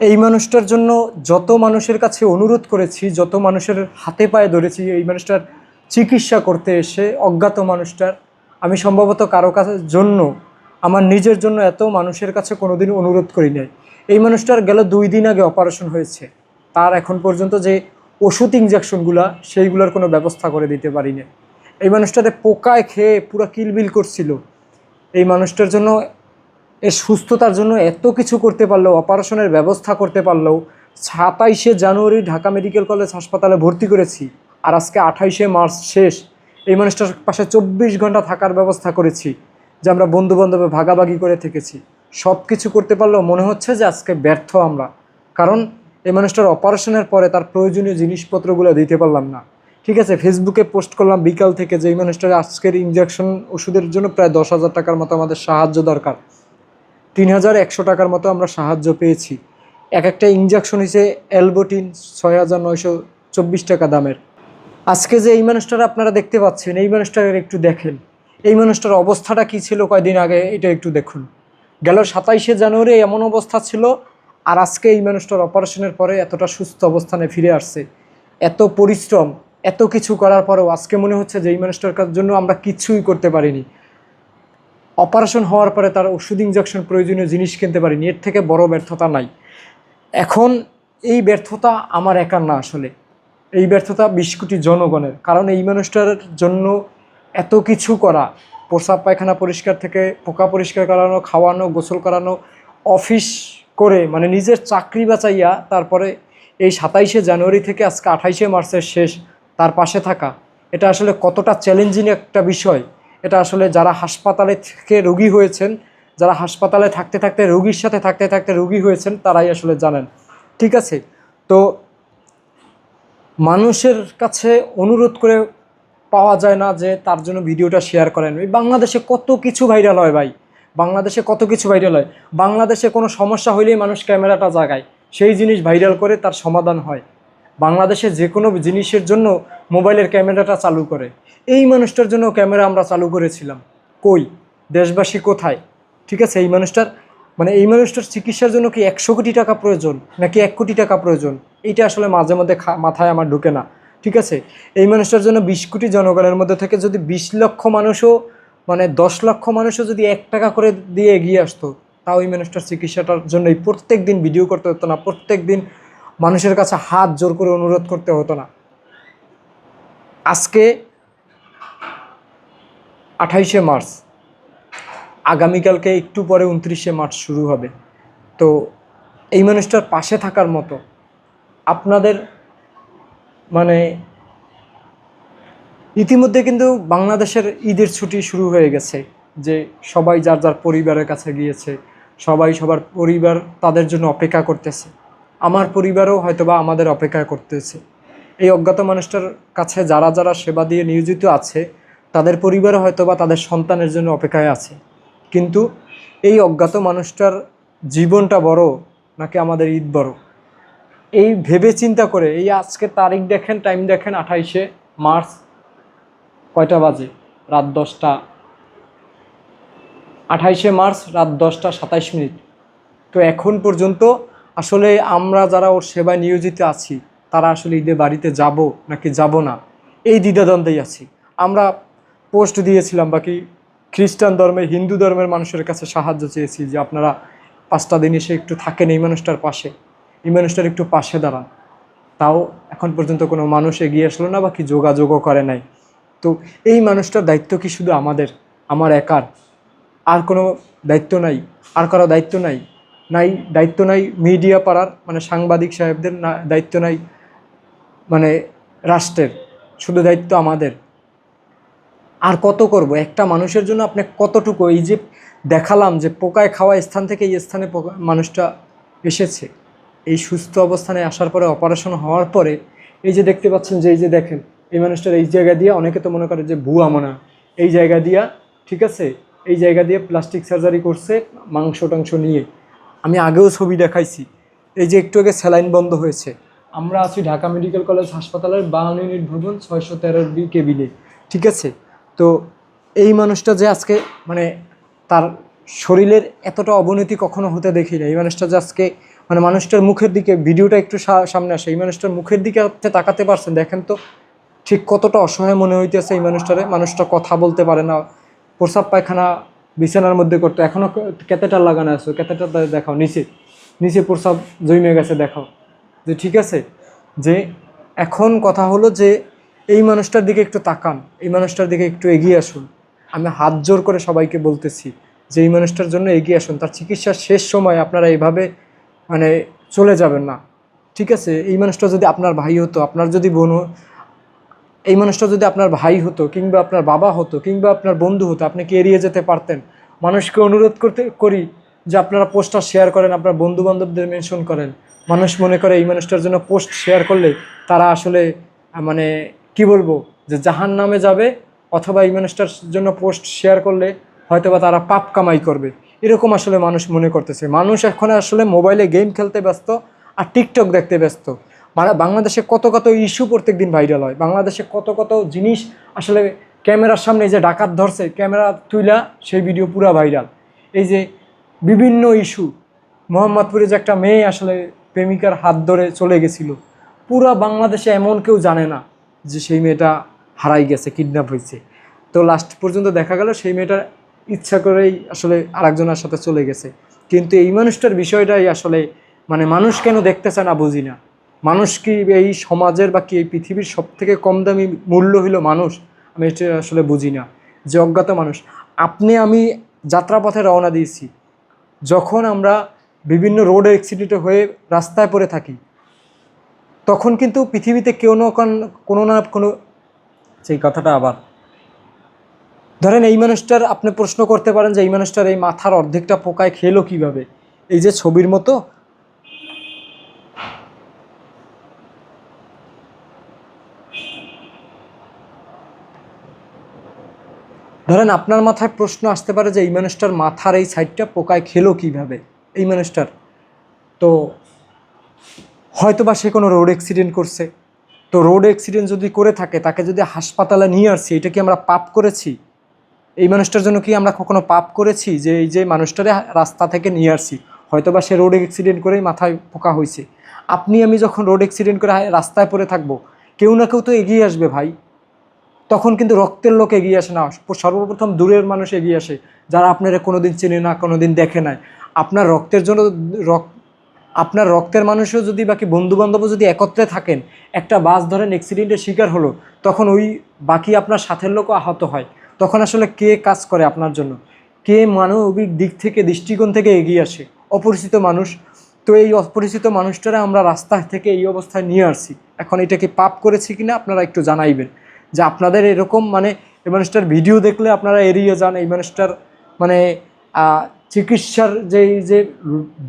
এই মানুষটার জন্য যত মানুষের কাছে অনুরোধ করেছি, যত মানুষের হাতে পায়ে ধরেছি, এই মানুষটার চিকিৎসা করতে এসে অজ্ঞাত মানুষটার, আমি সম্ভবত কারও কাছে জন্য, আমার নিজের জন্য এত মানুষের কাছে কোনোদিন অনুরোধ করি নাই। এই মানুষটার গেল দুই দিন আগে অপারেশন হয়েছে। তার এখন পর্যন্ত যে ওষুধ ইঞ্জেকশনগুলা সেইগুলোর কোনো ব্যবস্থা করে দিতে পারি না এই মানুষটাতে পোকায় খেয়ে পুরো কিলবিল করছিল। এই মানুষটার জন্য এর সুস্থতার জন্য এত কিছু করতে পারলেও, অপারেশনের ব্যবস্থা করতে পারলেও সাতাইশে জানুয়ারি ঢাকা মেডিকেল কলেজ হাসপাতালে ভর্তি করেছি আর আজকে আঠাইশে মার্চ শেষ। এই মানুষটার পাশে চব্বিশ ঘণ্টা থাকার ব্যবস্থা করেছি, যে আমরা বন্ধু বান্ধবে ভাগাভাগি করে থেকেছি। সব কিছু করতে পারলেও মনে হচ্ছে যে আজকে ব্যর্থ আমরা। কারণ এই মানুষটার অপারেশনের পরে তার প্রয়োজনীয় জিনিসপত্রগুলো দিতে পারলাম না। ঠিক আছে, ফেসবুকে পোস্ট করলাম বিকাল থেকে যে এই মানুষটার আজকের ইঞ্জেকশন ওষুধের জন্য প্রায় দশ হাজার টাকার মতো আমাদের সাহায্য দরকার। তিন হাজার একশো টাকার মতো আমরা সাহায্য পেয়েছি। এক একটা ইঞ্জেকশন হিসেবে অ্যালবোটিন ছয় হাজার নয়শো চব্বিশ টাকা দামের। আজকে যে এই মানুষটার আপনারা দেখতে পাচ্ছেন, এই মানুষটার একটু দেখেন। এই মানুষটার অবস্থাটা কি ছিল কয়দিন আগে, এটা একটু দেখুন। গেল সাতাইশে জানুয়ারি এমন অবস্থা ছিল, আর আজকে এই মানুষটার অপারেশনের পরে এতটা সুস্থ অবস্থানে ফিরে আসছে। এত পরিশ্রম, এত কিছু করার পরেও আজকে মনে হচ্ছে যে এই মানুষটার জন্য আমরা কিছুই করতে পারিনি। অপারেশন হওয়ার পরে তার ওষুধ ইঞ্জেকশন প্রয়োজনীয় জিনিস কিনতে পারিনি, এর থেকে বড় ব্যর্থতা নাই। এখন এই ব্যর্থতা আমার একার না আসলে। এই ব্যর্থতা বিশ কোটি জনগণের। কারণ এই মানুষটার জন্য এত কিছু করা, প্রসাব পায়খানা পরিষ্কার থেকে পোকা পরিষ্কার করানো, খাওয়ানো, গোসল করানো, অফিস করে মানে নিজের চাকরি বাঁচাইয়া তারপরে এই সাতাইশে জানুয়ারি থেকে আজকে আঠাইশে মার্চের শেষ তার পাশে থাকা, এটা আসলে কতটা চ্যালেঞ্জিং একটা বিষয়। এটা আসলে যারা হাসপাতালে থেকে রোগী হয়েছেন, যারা হাসপাতালে থাকতে থাকতে রোগীর সাথে থাকতে থাকতে রোগী হয়েছেন, তারাই আসলে জানেন। ঠিক আছে? তো মানুষের কাছে অনুরোধ করে পাওয়া যায় না যে তার জন্য ভিডিওটা শেয়ার করেন। বাংলাদেশে কত কিছু ভাইরাল হয় ভাই? বাংলাদেশে কত কিছু ভাইরাল হয়? বাংলাদেশে কোনো সমস্যা হইলেই মানুষ ক্যামেরাটা জাগায়। সেই জিনিস ভাইরাল করে তার সমাধান হয়। বাংলাদেশে যে কোনো জিনিসের জন্য মোবাইলের ক্যামেরাটা চালু করে। এই মানুষটার জন্য ক্যামেরা আমরা চালু করেছিলাম। কই? দেশবাসী কোথায়? ঠিক আছে, এই মানুষটার মানে এই মানুষটার চিকিৎসার জন্য কি একশো কোটি টাকা প্রয়োজন? নাকি এক কোটি টাকা প্রয়োজন? এইটা আসলে মাঝে মধ্যে মাথায় আমার ঢুকে না। ঠিক আছে, এই মানুষটার জন্য বিশ কোটি জনগণের মধ্যে থেকে যদি বিশ লক্ষ মানুষও মানে দশ লক্ষ মানুষও যদি এক টাকা করে দিয়ে এগিয়ে আসতো, তাও এই মানুষটার চিকিৎসাটার জন্য এই প্রত্যেক দিন ভিডিও করতে হতো না, প্রত্যেক দিন মানুষের কাছে হাত জোর করে অনুরোধ করতে হতো না। আজকে আঠাইশে মার্চ। আগামীকালকে একটু পরে উনত্রিশে মার্চ শুরু হবে। তো এই মানুষটার পাশে থাকার মতো আপনাদের মানে ইতিমধ্যে কিন্তু বাংলাদেশের ঈদের ছুটি শুরু হয়ে গেছে, যে সবাই যার যার পরিবারের কাছে গিয়েছে, সবাই সবার পরিবার তাদের জন্য অপেক্ষা করতেছে। আমার পরিবারও হয়তোবা আমাদের অপেক্ষা করতেছে। এই অজ্ঞাত মানুষটার কাছে যারা যারা সেবা দিয়ে নিয়োজিত আছে তাদের পরিবার হয়তো বা তাদের সন্তানের জন্য অপেক্ষায় আছে। কিন্তু এই অজ্ঞাত মানুষটার জীবনটা বড় নাকি আমাদের ঈদ বড়? এই ভেবে চিন্তা করে, এই আজকে তারিখ দেখেন টাইম দেখেন, আঠাইশে মার্চ কয়টা বাজে? রাত দশটা। আঠাইশে মার্চ রাত দশটা সাতাইশ মিনিট। তো এখন পর্যন্ত আসলে আমরা যারা ওর সেবায় নিয়োজিত আছি, তারা আসলে ঈদে বাড়িতে যাব নাকি যাব না? এই দ্বিধাদ্বন্দ্বেই আছি। আমরা পোস্ট দিয়েছিলাম বাকি খ্রিস্টান ধর্মের হিন্দু ধর্মের মানুষের কাছে সাহায্য চেয়েছি যে আপনারা পাঁচটা দিন এসে একটু থাকেন এই মানুষটার পাশে, এই মানুষটার একটু পাশে দাঁড়ান। তাও এখন পর্যন্ত কোনো মানুষ এগিয়ে আসলো না বা কি যোগাযোগও করে নাই। তো এই মানুষটার দায়িত্ব কি শুধু আমাদের, আমার একার? আর কোনো দায়িত্ব নাই, আর কারও দায়িত্ব নাই? নাই, দায়িত্ব নাই মিডিয়া পাড়ার মানে সাংবাদিক সাহেবদের না, দায়িত্ব নাই মানে রাষ্ট্রের। শুধু দায়িত্ব আমাদের। আর কত করব? একটা মানুষের জন্য আপনি কতটুকু? এই যে দেখালাম যে পোকায় খাওয়া স্থান থেকে এই স্থানে পোকা মানুষটা এসেছে। এই সুস্থ অবস্থানে আসার পরে অপারেশন হওয়ার পরে এই যে দেখতে পাচ্ছেন যে এই যে দেখেন, এই মানুষটার এই জায়গা দিয়ে অনেকে তো মনে করে যে ভুয়া মনে। এই জায়গা দিয়া, ঠিক আছে? এই জায়গা দিয়ে প্লাস্টিক সার্জারি করছে মাংস টাংস নিয়ে। আমি আগেও ছবি দেখাইছি। এই যে একটু আগে স্যালাইন বন্ধ হয়েছে। আমরা আছি ঢাকা মেডিকেল কলেজ হাসপাতালের বাহান্ন ইউনিট ভবন, ছয়শো তেরোর বি কেবিনে। ঠিক আছে? তো এই মানুষটা যে আজকে মানে তার শরীরের এতটা অবনতি কখনো হতে দেখি না। এই মানুষটা যে আজকে মানে মানুষটার মুখের দিকে, ভিডিওটা একটু সামনে আসে, এই মানুষটার মুখের দিকে আপনি তাকাতে পারছেন, দেখেন তো ঠিক কতটা অসহায় মনে হইতেছে এই মানুষটারে। মানুষটা কথা বলতে পারে না, প্রসাব পায়খানা বিছানার মধ্যে করতো। এখনও ক্যাথেটার লাগানো আছে, ক্যাথেটার দেখাও, নিচে নিচে প্রসাব জমে গেছে, দেখাও। যে ঠিক আছে, যে এখন কথা হলো যে এই মানুষটার দিকে একটু তাকান, এই মানুষটার দিকে একটু এগিয়ে আসুন। আমি হাত জোর করে সবাইকে বলতেছি যে, এই মানুষটার জন্য এগিয়ে আসুন। তার চিকিৎসার শেষ সময় আপনারা এইভাবে মানে চলে যাবেন না। ঠিক আছে? এই মানুষটা যদি আপনার ভাই হতো, আপনার যদি বোন এই মানুষটা যদি আপনার ভাই হতো, কিংবা আপনার বাবা হতো, কিংবা আপনার বন্ধু হতো, আপনি কি এড়িয়ে যেতে পারতেন? মানুষকে অনুরোধ করতে, করি যে আপনারা পোস্টটা শেয়ার করেন, আপনার বন্ধু বান্ধবদের মেনশন করেন। মানুষ মনে করে এই মানুষটার জন্য পোস্ট শেয়ার করলে তারা আসলে মানে কি বলব? যে জাহান নামে যাবে অথবা এই মানুষটার জন্য পোস্ট শেয়ার করলে হয়তোবা তারা পাপ কামাই করবে। এরকম আসলে মানুষ মনে করতেছে। মানুষ এখন আসলে মোবাইলে গেম খেলতে ব্যস্ত আর টিকটক দেখতে ব্যস্ত। বাংলাদেশে কত কত ইস্যু প্রত্যেক দিন ভাইরাল হয়। বাংলাদেশে কত কত জিনিস আসলে ক্যামেরার সামনে যে ডাকাত ধরছে, ক্যামেরা তুইলা সেই ভিডিও পুরা ভাইরাল। এই যে বিভিন্ন ইস্যু। মোহাম্মদপুরে যে একটা মেয়ে আসলে প্রেমিকার হাত ধরে চলে গেছিল। পুরা বাংলাদেশে এমন কেউ জানে না। যে সেই মেয়েটা হারাই গেছে কিডন্যাপ হয়েছে। তো লাস্ট পর্যন্ত দেখা গেল সেই মেয়েটা ইচ্ছা করেই আসলে আরেকজনের সাথে চলে গেছে। কিন্তু এই মানুষটার বিষয়টাই আসলে মানে মানুষ কেন দেখতেছে না বুঝি না। মানুষ কি এই সমাজের বা কি এই পৃথিবীর সব থেকে কম দামি মূল্য হলো মানুষ? আমি এটা আসলে বুঝি না। যে অজ্ঞাত মানুষ। আপনি, আমি যাত্রাপথে রওনা দিয়েছি। যখন আমরা বিভিন্ন রোডে অ্যাক্সিডেন্ট হয়ে রাস্তায় পড়ে থাকি তখন কিন্তু পৃথিবীতে কেউ না কোন- না কোনো, সেই কথাটা আবার। ধরেন এই মানুষটার আপনি প্রশ্ন করতে পারেন যে এই মানুষটার এই মাথার অর্ধেকটা পোকায় খেলো কীভাবে? এই যে ছবির মতো। ধরেন আপনার মাথায় প্রশ্ন আসতে পারে যে এই মানুষটার মাথার এই সাইডটা পোকায় খেলো কীভাবে? এই মানুষটার। তো হয়তোবা সে কোনো রোড অ্যাক্সিডেন্ট করছে। তো রোড অ্যাক্সিডেন্ট যদি করে থাকে, তাকে যদি হাসপাতালে নিয়ে আসছি, এটা কি আমরা পাপ করেছি? এই মানুষটার জন্য কি আমরা কখনো পাপ করেছি? যে এই যে মানুষটারে রাস্তা থেকে নিয়ে আসছি হয়তো বা সে রোড অ্যাক্সিডেন্ট করেই মাথায় পোকা হয়েছে আপনি, আমি যখন রোড অ্যাক্সিডেন্ট করে রাস্তায় পড়ে থাকব, কেউ না কেউ তো এগিয়ে আসবে ভাই। তখন কিন্তু রক্তের লোক এগিয়ে আসে না। সর্বপ্রথম দূরের মানুষ এগিয়ে আসে, যারা আপনারা কোনোদিন চেনে না, কোনোদিন দেখে নাই। আপনার রক্তের জন্য রক্ত আপনার রক্তের মানুষও যদি বাকি বন্ধু বান্ধবও যদি একত্রে থাকেন, একটা বাস ধরেন অ্যাক্সিডেন্টের শিকার হলো, তখন ওই বাকি আপনার সাথের লোকও আহত হয়। তখন আসলে কে কাজ করে আপনার জন্য? কে মানবিক দিক থেকে, দৃষ্টিকোণ থেকে এগিয়ে আসে? অপরিচিত মানুষ। তো এই অপরিচিত মানুষটারা আমরা রাস্তা থেকে এই অবস্থায় নিয়ে আসছি। এখন এটাকে পাপ করেছি কিনা আপনারা একটু জানাইবেন। যে আপনাদের এরকম মানে এই মানুষটার ভিডিও দেখলে আপনারা এড়িয়ে যান, এই মানুষটার মানে চিকিৎসার যে যে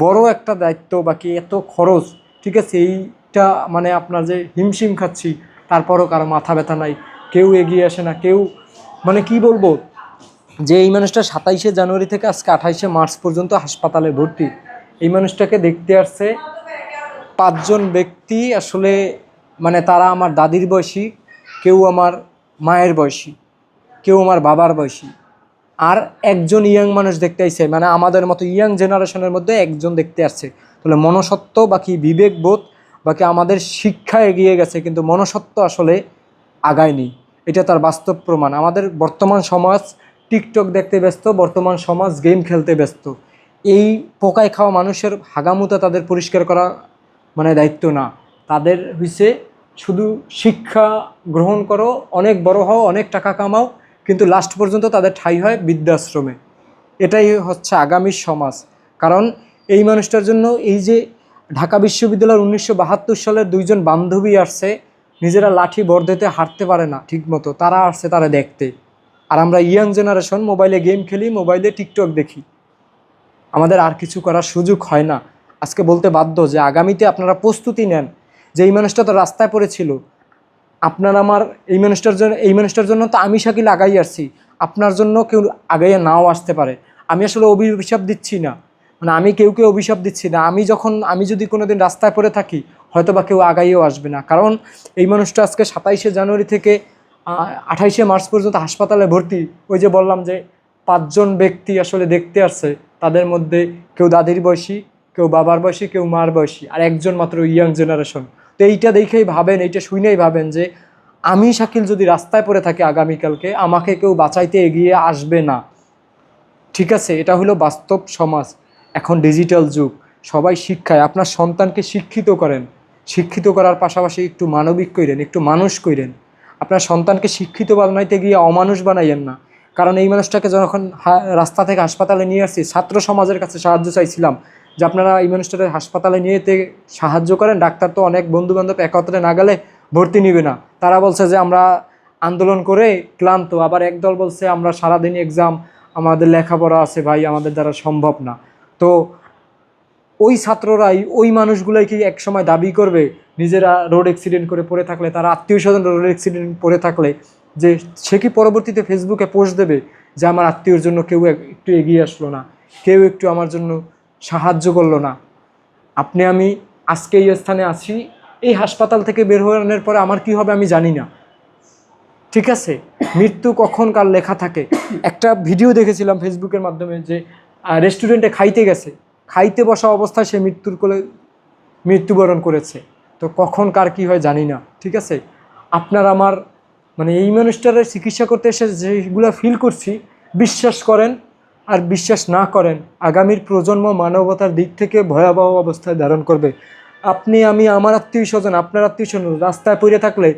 বড় একটা দায়িত্ব বাকি এত খরচ, ঠিক আছে, এইটা মানে আপনার যে হিমশিম খাচ্ছি, তারপরও কারও মাথা ব্যথা নাই, কেউ এগিয়ে আসে না, কেউ মানে কি বলব, যে এই মানুষটা সাতাইশে জানুয়ারি থেকে আজকে আঠাইশে মার্চ পর্যন্ত হাসপাতালে ভর্তি। এই মানুষটাকে দেখতে আসছে, পাঁচজন ব্যক্তি আসলে মানে তারা আমার দাদির বয়সী, কেউ আমার মায়ের বয়সী, কেউ আমার বাবার বয়সী। আর একজন ইয়াং মানুষ দেখতে আসছে মানে আমাদের মতো ইয়াং জেনারেশনের মধ্যে একজন দেখতে আসছে। তাহলে মনসত্ব বাকি বিবেকবোধ বাকি আমাদের শিক্ষা এগিয়ে গেছে, কিন্তু মনসত্ব আসলে আগায়নি। এটা তার বাস্তব প্রমাণ। আমাদের বর্তমান সমাজ টিকটক দেখতে ব্যস্ত, বর্তমান সমাজ গেম খেলতে ব্যস্ত। এই পোকায় খাওয়া মানুষের হাগামুতা তাদের পরিষ্কার করা মানে দায়িত্ব না। তাদের হইছে শুধু শিক্ষা গ্রহণ করো, অনেক বড় হও, অনেক টাকা কামাও কিন্তু লাস্ট পর্যন্ত তাদের ঠাই হয় বৃদ্ধাশ্রমে। এটাই হচ্ছে আগামী সমাজ। কারণ এই মানুষটার জন্য এই যে ঢাকা বিশ্ববিদ্যালয়ের উনিশশো বাহাত্তর সালের দুইজন বান্ধবী আসছে, নিজেরা লাঠি বর্ধেতে হাঁটতে পারে না ঠিকমতো। তারা আসছে তারা দেখতে। আর আমরা ইয়াং জেনারেশন, মোবাইলে গেম খেলি, মোবাইলে টিকটক দেখি। আমাদের আর কিছু করার সুযোগ হয় না। আজকে বলতে বাধ্য যে আগামীতে আপনারা প্রস্তুতি নেন। যে এই মানুষটা তো রাস্তায় পড়েছিল আপনার আমার এই মানুষটার জন্য এই মানুষটার জন্য তো আমি শাকিল আগাই আসছি। আপনার জন্য কেউ আগাইয়ে নাও আসতে পারে। আমি আসলে অভিশাপ দিচ্ছি না। মানে আমি কেউ কেউ অভিশাপ দিচ্ছি না। আমি যখন, আমি যদি কোনো দিন রাস্তায় পড়ে থাকি হয়তো বা কেউ আগাইয়েও আসবে না। কারণ এই মানুষটা আজকে সাতাইশে জানুয়ারি থেকে আঠাইশে মার্চ পর্যন্ত হাসপাতালে ভর্তি। ওই যে বললাম যে পাঁচজন ব্যক্তি আসলে দেখতে আসছে। তাদের মধ্যে কেউ দাদির বয়সী, কেউ বাবার বয়সী, কেউ মার বয়সী। আর একজন মাত্র ইয়াং জেনারেশন তো এইটা দেখেই ভাবেন, এইটা শুনেই ভাবেন যে আমি শাকিল যদি রাস্তায় পড়ে থাকি আগামীকালকে, আমাকে কেউ বাঁচাইতে এগিয়ে আসবে না। ঠিক আছে, এটা হলো বাস্তব সমাজ। এখন ডিজিটাল যুগ, সবাই শিক্ষায়, আপনার সন্তানকে শিক্ষিত করেন। শিক্ষিত করার পাশাপাশি একটু মানবিক কইরেন, একটু মানুষ কইরেন। আপনার সন্তানকে শিক্ষিত বানাইতে গিয়ে অমানুষ বানাইয়েন না। কারণ এই মানুষটাকে যখন রাস্তা থেকে হাসপাতালে নিয়ে আসছি, ছাত্র সমাজের কাছে সাহায্য চাইছিলাম যে আপনারা মানুষটাকে হাসপাতালে নিয়ে যেতে সাহায্য করেন, ডাক্তার তো অনেক বন্ধু বান্ধব একত্রে না গেলে ভর্তি নিবে না। তারা বলছে যে আমরা আন্দোলন করে ক্লান্ত, আবার একদল বলছে আমরা সারাদিন এক্সাম আমাদের লেখাপড়া আছে ভাই, আমাদের দ্বারা সম্ভব না। তো ওই ছাত্ররাই, ওই মানুষগুলাই কি একসময় দাবি করবে নিজেরা রোড অ্যাক্সিডেন্ট করে পড়ে থাকলে, তারা আত্মীয় স্বজন রোড অ্যাক্সিডেন্ট পড়ে থাকলে, যে সে কি পরবর্তীতে ফেসবুকে পোস্ট দেবে যে আমার আত্মীয়র জন্য কেউ এক- একটু এগিয়ে আসলো না, কেউ একটু আমার জন্য সাহায্য করল না। আপনি আমি আজকে এই স্থানে আছি, এই হাসপাতাল থেকে বের হওয়ার পরে আমার কি হবে আমি জানি না। ঠিক আছে? মৃত্যু কখন কার লেখা থাকে? একটা ভিডিও দেখেছিলাম ফেসবুকের মাধ্যমে যে রেস্টুরেন্টে খাইতে গেছে। খাইতে বসা অবস্থায় সে মৃত্যুর কোলে মৃত্যুবরণ করেছে। তো কখন কার কি হয় জানি না। ঠিক আছে? আপনার আমার মানে এই মানুষটার চিকিৎসা করতে এসে যেগুলো ফিল করছি, বিশ্বাস করেন আর বিশ্বাস না করেন, আগামীর প্রজন্ম মানবতার দিক থেকে ভয়াবহ অবস্থায় ধারণ করবে। আপনি, আমি, আমার আত্মীয় স্বজন আপনার আত্মীয় স্বজন রাস্তায় পড়ে থাকলে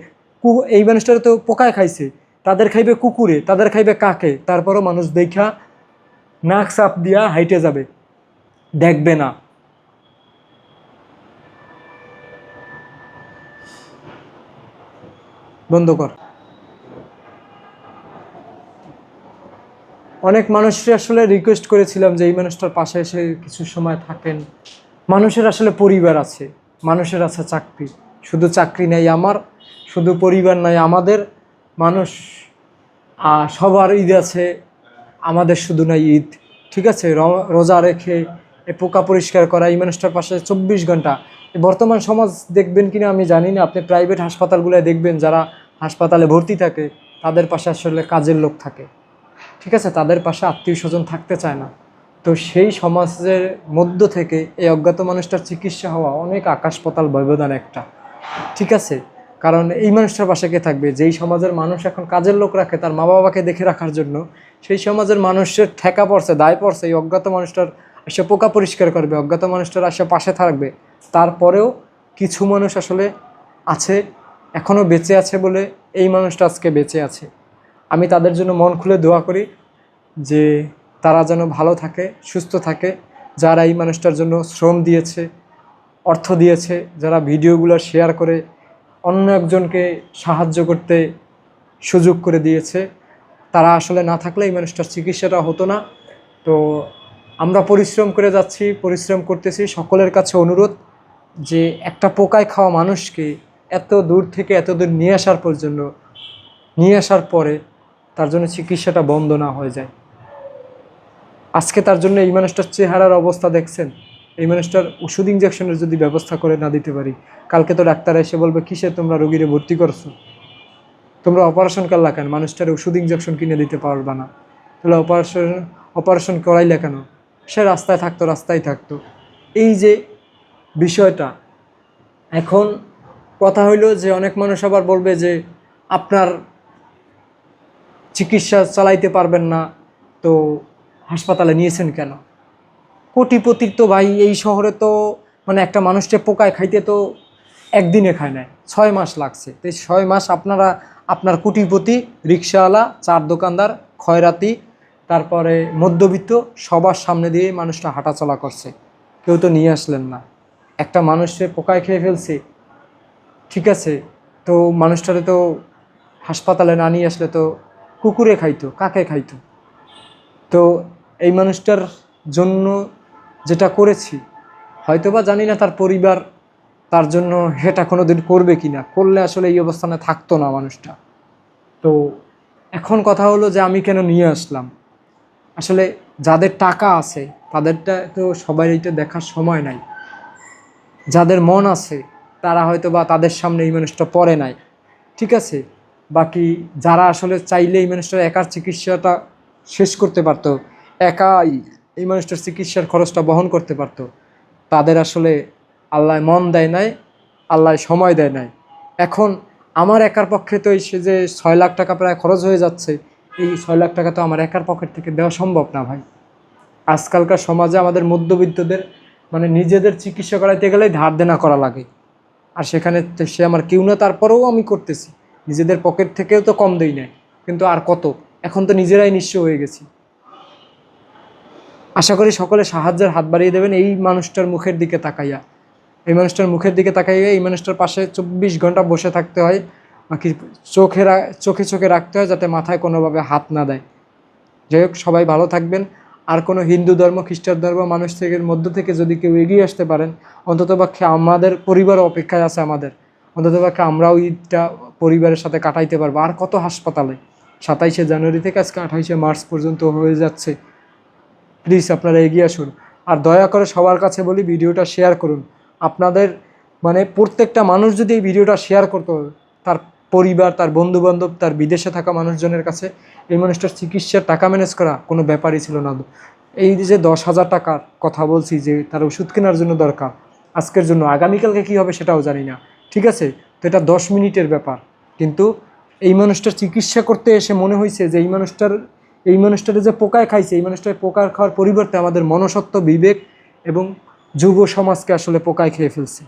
কু, এই মানুষটারা তো পোকায় খাইছে। তাদের খাইবে কুকুরে, তাদের খাইবে কাকে? তারপরও মানুষ দেখা, নাক চাপ দিয়া হাইটে যাবে। দেখবে না। বন্ধ কর। অনেক মানুষই আসলে রিকোয়েস্ট করেছিলাম যে এই মানুষটার পাশে এসে কিছু সময় থাকেন। মানুষের আসলে পরিবার আছে, মানুষের আছে চাকরি। শুধু চাকরি নেই আমার, শুধু পরিবার নাই আমাদের। মানুষ সবার ঈদ আছে, আমাদের শুধু নাই ঈদ। ঠিক আছে? রোজা রেখে, এ পোকা পরিষ্কার করা, এই মানুষটার পাশে চব্বিশ ঘণ্টা। বর্তমান সমাজ দেখবেন কিনা আমি জানি না। আপনি প্রাইভেট হাসপাতালগুলোয় দেখবেন যারা হাসপাতালে ভর্তি থাকে, তাদের পাশে আসলে কাজের লোক থাকে। ঠিক আছে, তাদের পাশে আত্মীয় স্বজন থাকতে চায় না। তো সেই সমাজের মধ্য থেকে এই অজ্ঞাত মানুষটার চিকিৎসা হওয়া অনেক আকাশ পাতাল ব্যবধান একটা। ঠিক আছে? কারণ এই মানুষটার পাশে কে থাকবে? যেই সমাজের মানুষ এখন কাজের লোক রাখে, তার মা বাবাকে দেখে রাখার জন্য, সেই সমাজের মানুষের ঠেকা পড়ছে, দায় পড়ছে, এই অজ্ঞাত মানুষটার এসে পোকা পরিষ্কার করবে, অজ্ঞাত মানুষটার এসে পাশে থাকবে। তারপরেও কিছু মানুষ আসলে আছে এখনও বেঁচে আছে বলে এই মানুষটা আজকে বেঁচে আছে। আমি তাদের জন্য মন খুলে দোয়া করি যে তারা যেন ভালো থাকে, সুস্থ থাকে, যারা এই মানুষটার জন্য শ্রম দিয়েছে, অর্থ দিয়েছে, যারা ভিডিওগুলো শেয়ার করে অন্য একজনকে সাহায্য করতে সুযোগ করে দিয়েছে। তারা আসলে না থাকলে এই মানুষটার চিকিৎসাটা হতো না। তো আমরা পরিশ্রম করে যাচ্ছি, পরিশ্রম করতেছি। সকলের কাছে অনুরোধ যে একটা পোকায় খাওয়া মানুষকে এত দূর থেকে, এত দূর নিয়ে আসার পর্যন্ত নিয়ে আসার পরে তার জন্য চিকিৎসাটা বন্ধ না হয়ে যায়। আজকে তার জন্য এই মানুষটার চেহারার অবস্থা দেখছেন। এই মানুষটার ওষুধ ইঞ্জেকশনের যদি ব্যবস্থা করে না দিতে পারি, কালকে তো ডাক্তার এসে বলবে, কিসে তোমরা রোগীরে ভর্তি করছ? তোমরা অপারেশন করলা কেন? মানুষটার ওষুধ ইঞ্জেকশন কিনে দিতে পারবা না। তাহলে অপারেশন অপারেশন করাইলে কেন? সে রাস্তায় থাকতো রাস্তায় থাকতো। এই যে বিষয়টা, এখন কথা হইল যে অনেক মানুষ আবার বলবে যে, আপনার চিকিৎসা চালাইতে পারবেন না, তো হাসপাতালে নিয়েছেন কেন? কোটিপতির তো ভাই, এই শহরে তো মানে একটা মানুষকে পোকায় খাইতে তো একদিনে খায় না ছয় মাস লাগছে। তো ছয় মাস আপনারা, আপনার কোটিপতি, রিক্সাওয়ালা, চার দোকানদার খয়রাতি তারপরে মধ্যবিত্ত, সবার সামনে দিয়ে মানুষটা হাঁটাচলা করছে। কেউ তো নিয়ে আসলেন না। একটা মানুষে পোকায় খেয়ে ফেলছে, ঠিক আছে, তো মানুষটারে তো হাসপাতালে না নিয়ে আসলে তো কুকুরে খাইতো, কাকে খাইতো? তো এই মানুষটার জন্য যেটা করেছি, হয়তোবা জানি না তার পরিবার তার জন্য সেটা কোনো দিন করবে কি না করলে আসলে এই অবস্থানে থাকতো না মানুষটা। তো এখন কথা হলো যে আমি কেন নিয়ে আসলাম? আসলে যাদের টাকা আছে, তাদেরটা তো সবাই এটা দেখার সময় নাই। যাদের মন আছে, তারা হয়তো বা তাদের সামনে এই মানুষটা পড়ে নাই। ঠিক আছে? বাকি যারা আসলে চাইলে এই মানুষটার একার চিকিৎসাটা শেষ করতে পারতো, একাই এই মানুষটার চিকিৎসার খরচটা বহন করতে পারতো, তাদের আসলে আল্লাহ মন দেয় নাই, আল্লাহ সময় দেয় নাই। এখন আমার একার পক্ষে তো এই সে যে ছয় লাখ টাকা প্রায় খরচ হয়ে যাচ্ছে, এই ছয় লাখ টাকা তো আমার একার পকেট থেকে দেওয়া সম্ভব না ভাই। আজকালকার সমাজে আমাদের মধ্যবিত্তদের মানে নিজেদের চিকিৎসা করাইতে গেলেই ধার দেনা করা লাগে। আর সেখানে সে আমার কেউ না তারপরেও আমি করতেছি। নিজেদের পকেট থেকেও তো কম দেই নাই, কিন্তু আর কত? এখন তো নিজেরাই নিঃস্ব হয়ে গেছি। আশা করি সকলে সাহায্যের হাত বাড়িয়ে দেবেন এই মানুষটার মুখের দিকে তাকাইয়া। এই মানুষটার মুখের দিকে তাকাইয়া এই মানুষটার পাশে চব্বিশ ঘণ্টা বসে থাকতে হয়, বাকি চোখে চোখে চোখে রাখতে হয় যাতে মাথায় কোনোভাবে হাত না দেয়। যাই হোক, সবাই ভালো থাকবেন। আর কোনো হিন্দু ধর্ম, খ্রিস্টান ধর্ম, মানুষ থেকে মধ্য থেকে যদি কেউ এগিয়ে আসতে পারেন অন্তত অন্ততপক্ষে আমাদের পরিবার অপেক্ষায় আছে আমাদের। অন্ততপক্ষে আমরাও ঈদটা পরিবারের সাথে কাটাইতে পারব। আর কত হাসপাতালে? সাতাইশে জানুয়ারি থেকে আজকে আঠাইশে মার্চ পর্যন্ত হয়ে যাচ্ছে। প্লিজ আপনারা এগিয়ে আসুন। আর দয়া করে সবার কাছে বলি, ভিডিওটা শেয়ার করুন। আপনাদের মানে প্রত্যেকটা মানুষ যদি এই ভিডিওটা শেয়ার করতো, তার পরিবার, তার বন্ধুবান্ধব, তার বিদেশে থাকা মানুষজনের কাছে এই মানুষটার চিকিৎসার টাকা ম্যানেজ করা কোনো ব্যাপারই ছিল না। এই যে দশ হাজার টাকার কথা বলছি যে তার ওষুধ কেনার জন্য দরকার, আজকের জন্য। আগামীকালকে কী হবে সেটাও জানি না। ঠিক আছে? তো এটা দশ মিনিটের ব্যাপার। কিন্তু এই মানুষটার চিকিৎসা করতে এসে মনে হয়েছে যে এই মানুষটার এই মানুষটার যে পোকায় খাইছে, এই মানুষটার পোকার খাওয়ার পরিবর্তে আমাদের মনসত্ব বিবেক এবং যুব সমাজকে আসলে পোকায় খেয়ে ফেলছে।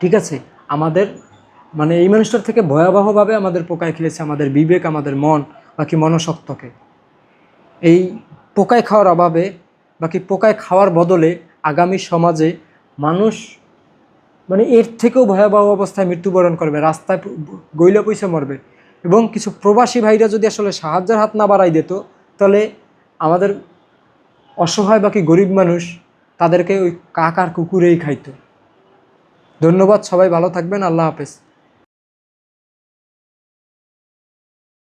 ঠিক আছে? আমাদের মানে এই মানুষটার থেকে ভয়াবহভাবে আমাদের পোকায় খেয়েছে আমাদের বিবেক, আমাদের মন, বাকি মনসত্বকে এই পোকায় খাওয়ার অভাবে, বাকি পোকায় খাওয়ার বদলে আগামী সমাজে মানুষ মানে এর থেকেও ভয়াবহ অবস্থায় মৃত্যুবরণ করবে, রাস্তায় গইলে পয়সা মরবে। এবং কিছু প্রবাসী ভাইরা যদি আসলে সাহায্যের হাত না বাড়াই দিত, তাহলে আমাদের অসহায় বাকি গরিব মানুষ তাদেরকে ওই কাকার কুকুরেই খাইত। ধন্যবাদ, সবাই ভালো থাকবেন, আল্লাহ হাফেজ।